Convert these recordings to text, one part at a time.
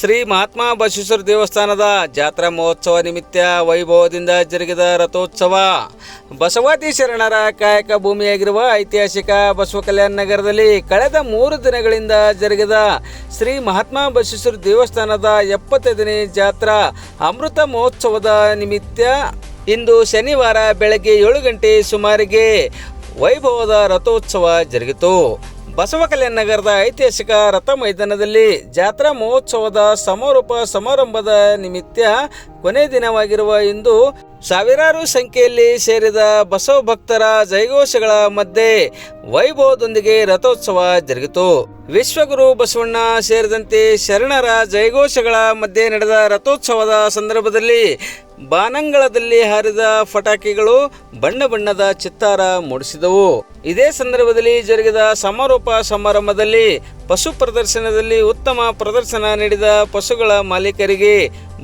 ಶ್ರೀ ಮಹಾತ್ಮ ಬಸವೇಶ್ವರ ದೇವಸ್ಥಾನದ ಜಾತ್ರಾ ಮಹೋತ್ಸವ ನಿಮಿತ್ತ ವೈಭವದಿಂದ ಜರುಗಿದ ರಥೋತ್ಸವ. ಬಸವಾದಿ ಶರಣರ ಕಾಯಕ ಭೂಮಿಯಾಗಿರುವ ಐತಿಹಾಸಿಕ ಬಸವ ಕಲ್ಯಾಣ ನಗರದಲ್ಲಿ ಕಳೆದ ಮೂರು ದಿನಗಳಿಂದ ಜರುಗಿದ ಶ್ರೀ ಮಹಾತ್ಮ ಬಸವೇಶ್ವರ ದೇವಸ್ಥಾನದ ಎಪ್ಪತ್ತೈದನೇ ಜಾತ್ರಾ ಅಮೃತ ಮಹೋತ್ಸವದ ನಿಮಿತ್ತ ಇಂದು ಶನಿವಾರ ಬೆಳಗ್ಗೆ ಏಳು ಗಂಟೆ ಸುಮಾರಿಗೆ ವೈಭವದ ರಥೋತ್ಸವ ಜರುಗಿತು. ಬಸವ ಕಲ್ಯಾಣ ನಗರದ ಐತಿಹಾಸಿಕ ರಥ ಮೈದಾನದಲ್ಲಿ ಜಾತ್ರಾ ಮಹೋತ್ಸವದ ಸಮಾರೋಪ ಸಮಾರಂಭದ ನಿಮಿತ್ತ ಕೊನೆ ದಿನವಾಗಿರುವ ಇಂದು ಸಾವಿರಾರು ಸಂಖ್ಯೆಯಲ್ಲಿ ಸೇರಿದ ಬಸವ ಭಕ್ತರ ಜೈಘೋಷಗಳ ಮಧ್ಯೆ ವೈಭವದೊಂದಿಗೆ ರಥೋತ್ಸವ ಜರುಗಿತು. ವಿಶ್ವಗುರು ಬಸವಣ್ಣ ಸೇರಿದಂತೆ ಶರಣರ ಜಯಘೋಷಗಳ ಮಧ್ಯೆ ನಡೆದ ರಥೋತ್ಸವದ ಸಂದರ್ಭದಲ್ಲಿ ಬಾನಂಗಳದಲ್ಲಿ ಹಾರಿದ ಪಟಾಕಿಗಳು ಬಣ್ಣ ಬಣ್ಣದ ಚಿತ್ತಾರ ಮೂಡಿಸಿದವು. ಇದೇ ಸಂದರ್ಭದಲ್ಲಿ ಜರುಗಿದ ಸಮಾರೋಪ ಸಮಾರಂಭದಲ್ಲಿ ಪಶು ಪ್ರದರ್ಶನದಲ್ಲಿ ಉತ್ತಮ ಪ್ರದರ್ಶನ ನೀಡಿದ ಪಶುಗಳ ಮಾಲೀಕರಿಗೆ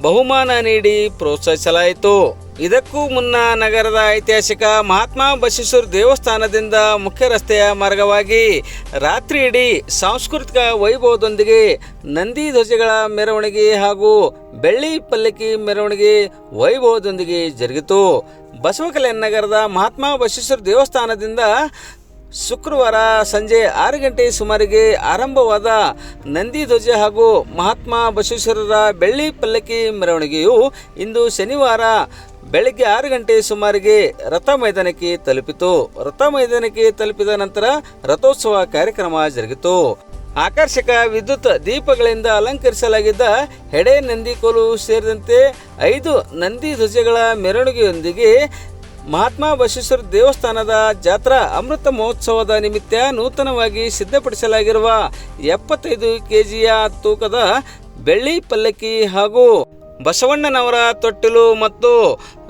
ಬಹುಮಾನ ನೀಡಿ ಪ್ರೋತ್ಸಾಹಿಸಲಾಯಿತು. ಇದಕ್ಕೂ ಮುನ್ನ ನಗರದ ಐತಿಹಾಸಿಕ ಮಹಾತ್ಮ ಬಸವೇಶ್ವರ ದೇವಸ್ಥಾನದಿಂದ ಮುಖ್ಯ ರಸ್ತೆಯ ಮಾರ್ಗವಾಗಿ ರಾತ್ರಿ ಇಡೀ ಸಾಂಸ್ಕೃತಿಕ ವೈಭವದೊಂದಿಗೆ ನಂದಿ ಧ್ವಜಗಳ ಮೆರವಣಿಗೆ ಹಾಗೂ ಬೆಳ್ಳಿ ಪಲ್ಲಕ್ಕಿ ಮೆರವಣಿಗೆ ವೈಭವದೊಂದಿಗೆ ಜರುಗಿತು. ಬಸವ ಕಲ್ಯಾಣ ನಗರದ ಮಹಾತ್ಮ ಬಸವೇಶ್ವರ ದೇವಸ್ಥಾನದಿಂದ ಶುಕ್ರವಾರ ಸಂಜೆ ಆರು ಗಂಟೆ ಸುಮಾರಿಗೆ ಆರಂಭವಾದ ನಂದಿ ಧ್ವಜ ಹಾಗೂ ಮಹಾತ್ಮ ಬಸವೇಶ್ವರರ ಬೆಳ್ಳಿ ಪಲ್ಲಕ್ಕಿ ಮೆರವಣಿಗೆಯು ಇಂದು ಶನಿವಾರ ಬೆಳಗ್ಗೆ ಆರು ಗಂಟೆ ಸುಮಾರಿಗೆ ರಥ ಮೈದಾನಕ್ಕೆ ತಲುಪಿತು. ರಥ ಮೈದಾನಕ್ಕೆ ತಲುಪಿದ ನಂತರ ರಥೋತ್ಸವ ಕಾರ್ಯಕ್ರಮ ಜರುಗಿತು. ಆಕರ್ಷಕ ವಿದ್ಯುತ್ ದೀಪಗಳಿಂದ ಅಲಂಕರಿಸಲಾಗಿದ್ದ ಹೆಡೆ ನಂದಿಕೋಲು ಸೇರಿದಂತೆ ಐದು ನಂದಿ ಧ್ವಜಗಳ ಮೆರವಣಿಗೆಯೊಂದಿಗೆ ಮಹಾತ್ಮ ಬಸವೇಶ್ವರ ದೇವಸ್ಥಾನದ ಜಾತ್ರಾ ಅಮೃತ ಮಹೋತ್ಸವದ ನಿಮಿತ್ತ ನೂತನವಾಗಿ ಸಿದ್ಧಪಡಿಸಲಾಗಿರುವ ಎಪ್ಪತ್ತೈದು ಕೆಜಿಯ ತೂಕದ ಬೆಳ್ಳಿ ಪಲ್ಲಕ್ಕಿ ಹಾಗೂ ಬಸವಣ್ಣನವರ ತೊಟ್ಟಿಲು ಮತ್ತು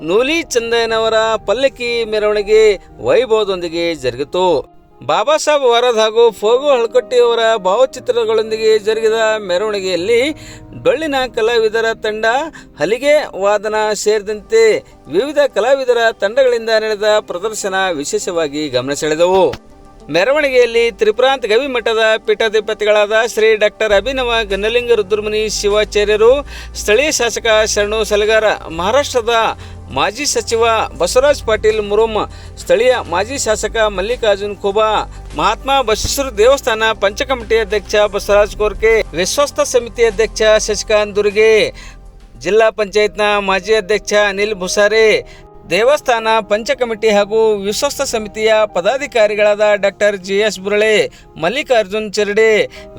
ನೂಲಿ ಚಂದಯ್ಯನವರ ಪಲ್ಲಕ್ಕಿ ಮೆರವಣಿಗೆ ವೈಭವದೊಂದಿಗೆ ಜರುಗಿತು. ಬಾಬಾ ಸಾಹೇಬ್ ವರದ್ ಹಾಗೂ ಫೋಗು ಹಳ್ಕಟ್ಟಿಯವರ ಭಾವಚಿತ್ರಗಳೊಂದಿಗೆ ಜರುಗಿದ ಮೆರವಣಿಗೆಯಲ್ಲಿ ಡೊಳ್ಳಿನ ಕಲಾವಿದರ ತಂಡ, ಹಲಿಗೆ ವಾದನ ಸೇರಿದಂತೆ ವಿವಿಧ ಕಲಾವಿದರ ತಂಡಗಳಿಂದ ನಡೆದ ಪ್ರದರ್ಶನ ವಿಶೇಷವಾಗಿ ಗಮನ ಸೆಳೆದವು. ಮೆರವಣಿಗೆಯಲ್ಲಿ ತ್ರಿಪುರಾಂತ ಗವಿಮಠದ ಪೀಠಾಧಿಪತಿಗಳಾದ ಶ್ರೀ ಡಾಕ್ಟರ್ ಅಭಿನವ ಗನ್ನಲಿಂಗ ರುದ್ರಮುನಿ ಶಿವಾಚಾರ್ಯರು, ಸ್ಥಳೀಯ ಶಾಸಕ ಶರಣು ಸಲಗಾರ, ಮಹಾರಾಷ್ಟ್ರದ ಮಾಜಿ ಸಚಿವ ಬಸವರಾಜ್ ಪಾಟೀಲ್ ಮುರುಮ್, ಸ್ಥಳೀಯ ಮಾಜಿ ಶಾಸಕ ಮಲ್ಲಿಕಾರ್ಜುನ್ ಖೋಬಾ, ಮಹಾತ್ಮ ಬಸವೇಶ್ವರ ದೇವಸ್ಥಾನ ಪಂಚಕಮಿಟಿ ಅಧ್ಯಕ್ಷ ಬಸವರಾಜ್ ಕೋರ್ಕೆ ವಿಶ್ವಸ್ತ ಸಮಿತಿ ಅಧ್ಯಕ್ಷ ಶಶಿಕಾಂತ್ ದುರ್ಗೆ, ಜಿಲ್ಲಾ ಪಂಚಾಯತ್ನ ಮಾಜಿ ಅಧ್ಯಕ್ಷ ಅನಿಲ್ ಭುಸಾರೆ ದೇವಸ್ಥಾನ ಪಂಚ ಕಮಿಟಿ ಹಾಗೂ ವಿಶ್ವಸ್ತ ಸಮಿತಿಯ ಪದಾಧಿಕಾರಿಗಳಾದ doctor G S Burale, Mallikarjun Cherade,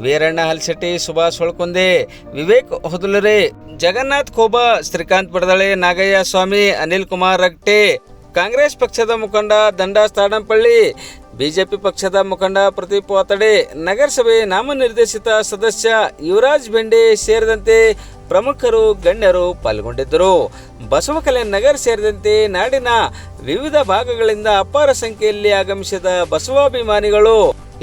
Veeranna Halsetti, Subhash Holkonde, Vivek Hodalure, Jagannath Khoba Shrikant Badadale, Nagayya Swami, Anil Kumar Ragte, Congress ಪಕ್ಷದ ಮುಖಂಡ ದಂಡಾಸ್ ತಾಡಂಪಳ್ಳಿ, ಬಿಜೆಪಿ ಪಕ್ಷದ ಮುಖಂಡ ಪ್ರದೀಪ್ ವಾತಡೆ, ನಗರಸಭೆ ನಾಮನಿರ್ದೇಶಿತ ಸದಸ್ಯ ಯುವರಾಜ್ ಬೆಂಡೆ ಸೇರಿದಂತೆ ಪ್ರಮುಖರು, ಗಣ್ಯರು ಪಾಲ್ಗೊಂಡಿದ್ದರು. ಬಸವಕಲೆ ನಗರ ಸೇರಿದಂತೆ ನಾಡಿನ ವಿವಿಧ ಭಾಗಗಳಿಂದ ಅಪಾರ ಸಂಖ್ಯೆಯಲ್ಲಿ ಆಗಮಿಸಿದ ಬಸವಾಭಿಮಾನಿಗಳು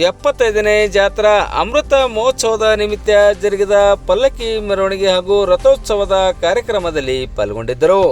ಎಪ್ಪತ್ತೈದನೇ ಜಾತ್ರಾ ಅಮೃತ ಮಹೋತ್ಸವದ ನಿಮಿತ್ತ ಜರುಗಿದ ಪಲ್ಲಕ್ಕಿ ಮೆರವಣಿಗೆ ಹಾಗೂ ರಥೋತ್ಸವದ ಕಾರ್ಯಕ್ರಮದಲ್ಲಿ ಪಾಲ್ಗೊಂಡಿದ್ದರು.